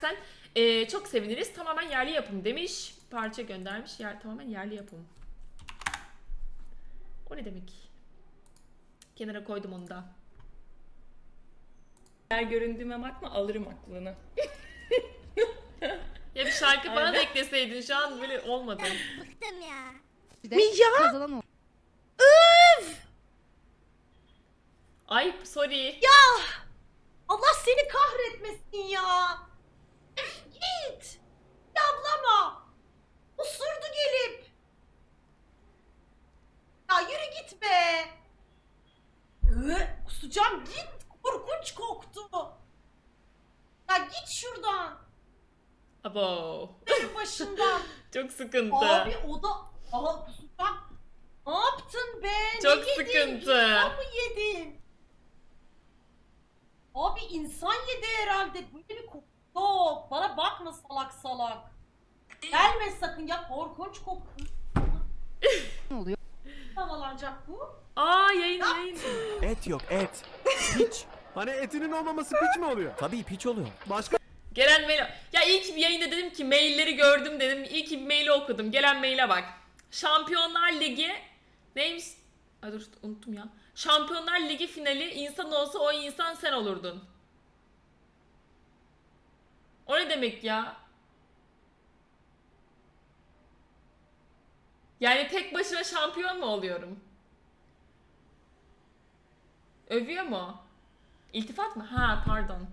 Sen eee, çok seviniriz. Tamamen yerli yapım demiş. Parça göndermiş. Yer, tamamen yerli yapım. O ne demek? Kenara koydum onu da. Eğer göründüğüme bakma alırım aklını. Ya bir şarkı bana da ekleseydin şu an böyle olmadı. Bıktım ya. Ya. Kazanan o. Ay sorry. Allah seni kahretmesin ya. Git. Yablama. Usurdu gelip. Ya yürü git be. Ee, kusacağım git. Korkunç koktu. Ya git şuradan. Abo. Benim başımdan. Çok sıkıntı. Abi o da... Aha kusacağım. Ne yaptın be? Çok ne yedin? sıkıntı. İnsan mı yedin? Abi insan yedi herhalde. Böyle bir koku yok. Bana bakma salak salak. Gelme sakın ya korkunç koku. Ne oluyor? Havalanacak bu. Aa yayın yayın. Et yok et. Piç. Hani etinin olmaması piç mi oluyor? Tabii piç oluyor. Başka Gelen mail. Ya ilk bir yayında dedim ki mailleri gördüm dedim. İlk bir maili okudum. Gelen maile bak. Şampiyonlar Ligi neymiş? Ay dur unuttum ya. Şampiyonlar Ligi finali insan olsa o insan sen olurdun. O ne demek ya? Yani tek başına şampiyon mu oluyorum? Övüyor mu? İltifat mı? Ha pardon.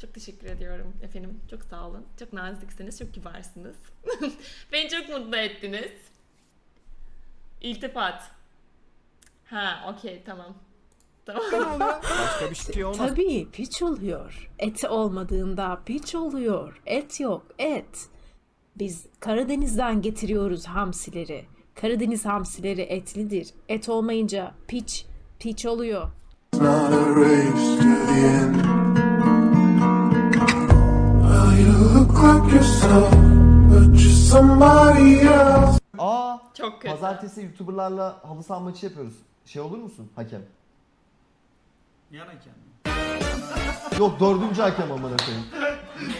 Çok teşekkür ediyorum efendim. Çok sağ olun. Çok naziksiniz, çok kibarsınız. Beni çok mutlu ettiniz. İltifat. Ha, okey tamam. Tamam. Başka bir şey olmaz. Tabii piç oluyor. Et olmadığında piç oluyor. Et yok, et. Biz Karadeniz'den getiriyoruz hamsileri. Karadeniz hamsileri etlidir. Et olmayınca piç, piç oluyor. Not a race to the end. Well, you look like yourself, but you're somebody else. Aa, Çok kötü. pazartesi YouTuber'larla halı saha maçı yapıyoruz. Şey olur musun hakem? Yan hakem? Yok dördüncü hakem amına koyayım.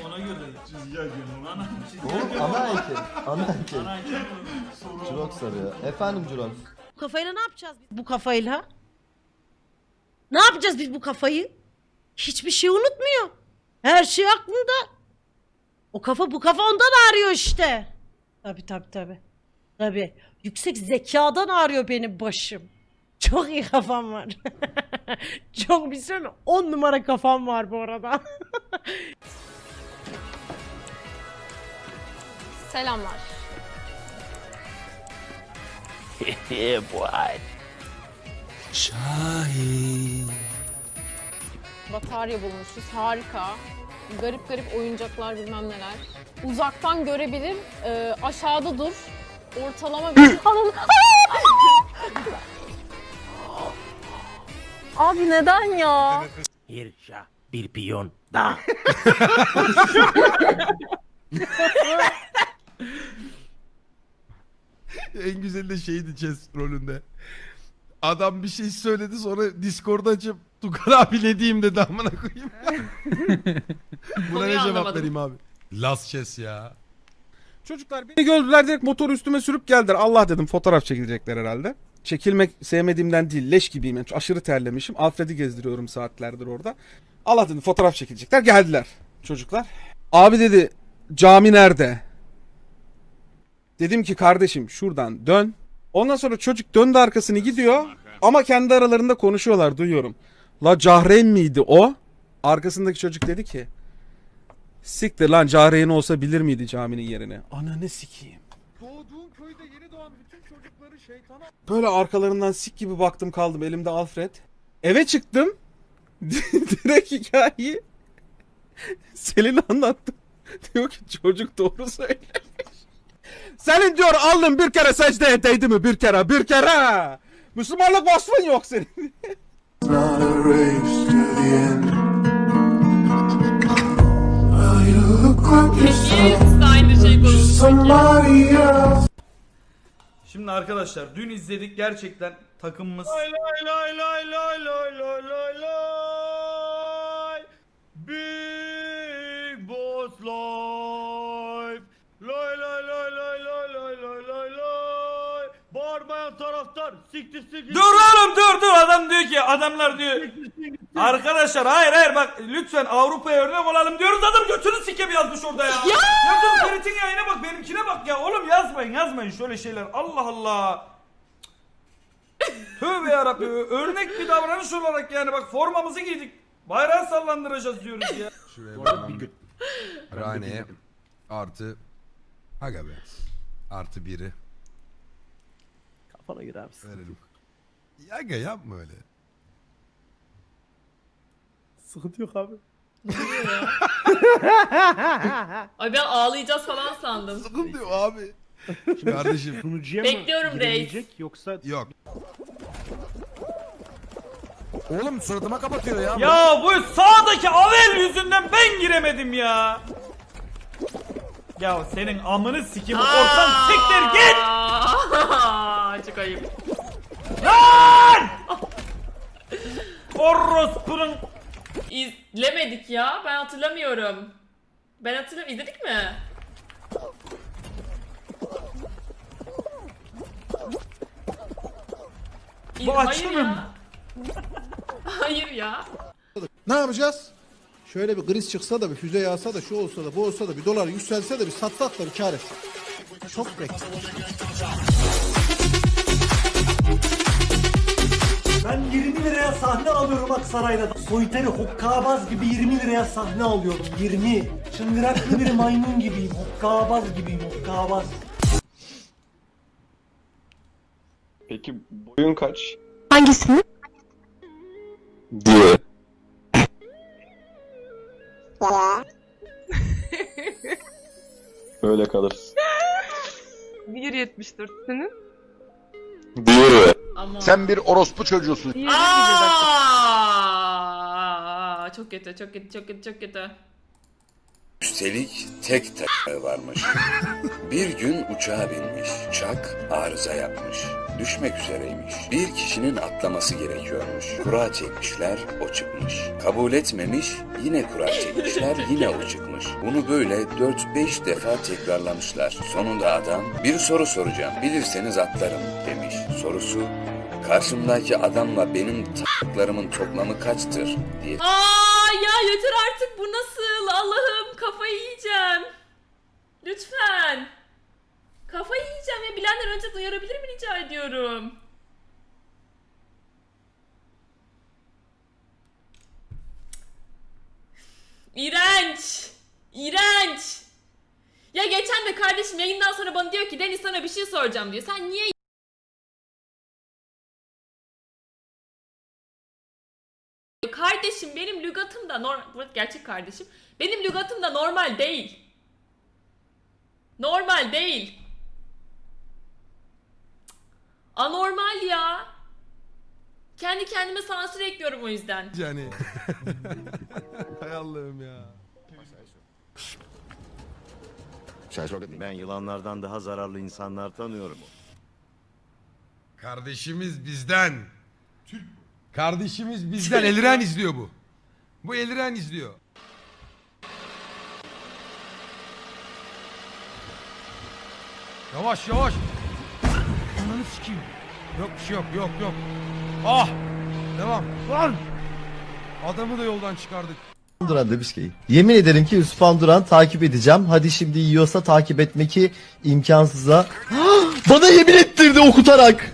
Ona göre çizgi hakem. Ana Oğlum ana hakem. Ana hakem. Ana hakem soru Jurox. Efendim Jurox. Bu kafayla ne yapacağız biz bu kafayla? Ne yapacağız biz bu kafayı? Hiçbir şey unutmuyor. Her şey aklında. O kafa bu kafa ondan ağrıyor işte. Tabi tabi tabi. Tabi. Yüksek zekadan ağrıyor benim başım. Çok iyi kafam var. Çok bir şey 10 numara kafam var bu arada. Selamlar. Batarya bulmuşuz. Harika. Garip garip oyuncaklar bilmem neler. Uzaktan görebilir. e, aşağıda dur. Ortalama bir... Ananı- Abi neden ya? Bir şah, bir piyon. Da. en güzeli de şeydi chess rolünde. Adam bir şey söyledi sonra Discord açıp Tukan abi ne diyeyim dedi amına koyayım. Buna Konuyu ne cevap anlamadım. vereyim abi? Last chess ya. Çocuklar beni gördüler direkt motor üstüme sürüp geldiler. Allah dedim fotoğraf çekilecekler herhalde. Çekilmek sevmediğimden değil leş gibiyim. Yani aşırı terlemişim. Alfred'i gezdiriyorum saatlerdir orada. Allah dedim fotoğraf çekilecekler. Geldiler çocuklar. Abi dedi cami nerede? Dedim ki kardeşim şuradan dön. Ondan sonra çocuk döndü arkasını gidiyor. Ama kendi aralarında konuşuyorlar duyuyorum. La Cahreyn miydi o? Arkasındaki çocuk dedi ki Siktir lan Cahreyn olsa bilir miydi caminin yerini? Ananı sikeyim. Doğduğun köyde yeni doğan bütün çocukları şeytana... Böyle arkalarından sik gibi baktım kaldım elimde Alfred. Eve çıktım. Direkt hikayeyi Selin anlattı. Diyor ki çocuk doğru söylemiş. Senin diyor alnın bir kere secdeye değdi mi bir kere bir kere. Müslümanlık vasfın yok senin. Şimdi arkadaşlar dün izledik gerçekten takımımız lay lay lay lay lay lay lay lay lay siktir siktir. Dur oğlum dur dur adam diyor ki adamlar diyor. Arkadaşlar hayır hayır bak lütfen Avrupa'ya örnek olalım diyoruz adam götünü sikem yazmış orada ya. Ya, dur Ferit'in yayına bak benimkine bak ya oğlum yazmayın yazmayın şöyle şeyler Allah Allah. Tövbe yarabbim örnek bir davranış olarak yani bak formamızı giydik. Bayrağı sallandıracağız diyoruz ya. Bir gün. Rane artı Aga be. Artı biri Kafana girer misin? verelim. Aga yapma öyle. Sıkıntı yok abi. Ay ben ağlayacağız falan sandım. Sıkıntı yok abi. Kardeşim Sunucuya Bekliyorum mı reis. girilecek yoksa yok. Oğlum suratıma kapatıyor ya. Ya bu sağdaki Avel yüzünden ben giremedim ya. Ya senin amını sikim ortam siktir git. Çok ayıp. Lan! Orospunun İzlemedik ya. Ben hatırlamıyorum. Ben hatırlamıyorum. İzledik mi? İz- Bu Hayır açılır ya. mı? Hayır ya. Ne yapacağız? Şöyle bir kriz çıksa da bir füze yağsa da şu olsa da bu olsa da bir dolar yükselse de bir satsak da bir kar etsek. Çok bekledim. Alıyorum Aksaray'da. Soyteri hokkabaz gibi 20 liraya sahne alıyorum. 20. Çıngıraklı bir maymun gibiyim. Hokkabaz gibiyim. Hokkabaz. Peki boyun kaç? Hangisini? Diye. Öyle kalır. 1.74 senin. Diye. Ama... bir orospu çocuğusun. Çok kötü, çok kötü, çok kötü, çok kötü. Üstelik tek tek varmış. Bir gün uçağa binmiş. Uçak arıza yapmış. Düşmek üzereymiş. Bir kişinin atlaması gerekiyormuş. Kura çekmişler, o çıkmış. Kabul etmemiş, yine kura çekmişler, yine o çıkmış. Bunu böyle 4-5 defa tekrarlamışlar. Sonunda adam, bir soru soracağım, bilirseniz atlarım demiş. Sorusu, karşımdaki adamla benim t***larımın toplamı kaçtır diye Aa ya yeter artık bu nasıl? Allah'ım kafayı yiyeceğim. Lütfen. Kafayı yiyeceğim ya bilenler önce duyarabilir mi rica ediyorum. İğrenç. İğrenç. Ya geçen de kardeşim yayından sonra bana diyor ki Deniz sana bir şey soracağım diyor. Sen niye Kardeşim benim lügatım da normal gerçek kardeşim. Benim lügatım da normal değil. Normal değil. Anormal ya. Kendi kendime sansür ekliyorum o yüzden. Yani. Hay Allah'ım ya. Ben yılanlardan daha zararlı insanlar tanıyorum. Kardeşimiz bizden. Kardeşimiz bizden. Eliren izliyor bu. Bu Eliren izliyor. Yavaş yavaş. Ananı sikeyim. Yok bir şey yok yok yok. Ah. Devam. Lan. Adamı da yoldan çıkardık. Duran demiş ki yemin ederim ki Yusuf Duran takip edeceğim. Hadi şimdi yiyorsa takip etmeki imkansıza. Bana yemin ettirdi okutarak.